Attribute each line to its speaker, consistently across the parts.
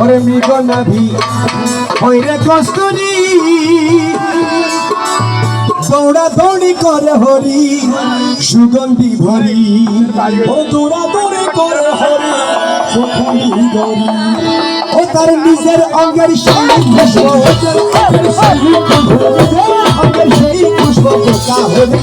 Speaker 1: ওরে মৃগ নাভি ওইরে কস্তুরি। দৌড়া দৌড়ি করে হরি, সুগন্ধি ভরি। ও দৌড়া দৌড়ি করে হরি সুগন্ধি ভরি ও তার নিজের অঙ্গের সেই পুষ্প অঙ্গের সেই পুষ্প পোকা হরি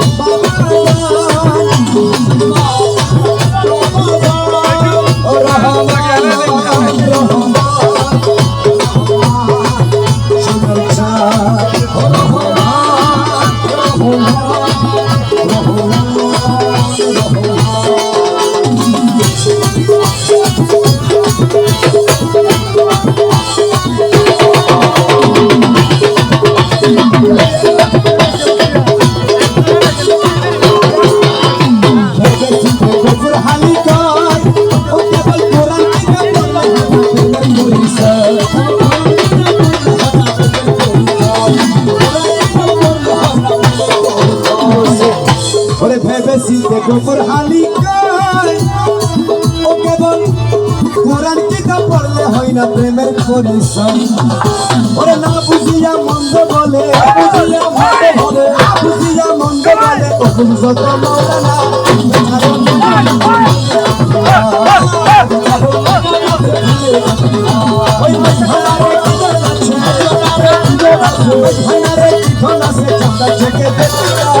Speaker 1: ওরে চিনতে হালি ও কেবল কোরআন কিতাব পড়লে হয় না প্রেমের পরিচয় ওরে না বুঝিয়া মন্দ বলে বুঝিয়া মন্দ বলে বুঝিয়া মন্দ বলে তুমি যত মৌলানা ওই কি আছে? ওই চাঁদা থেকে দেখি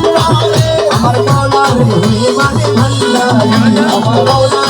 Speaker 1: মাওলা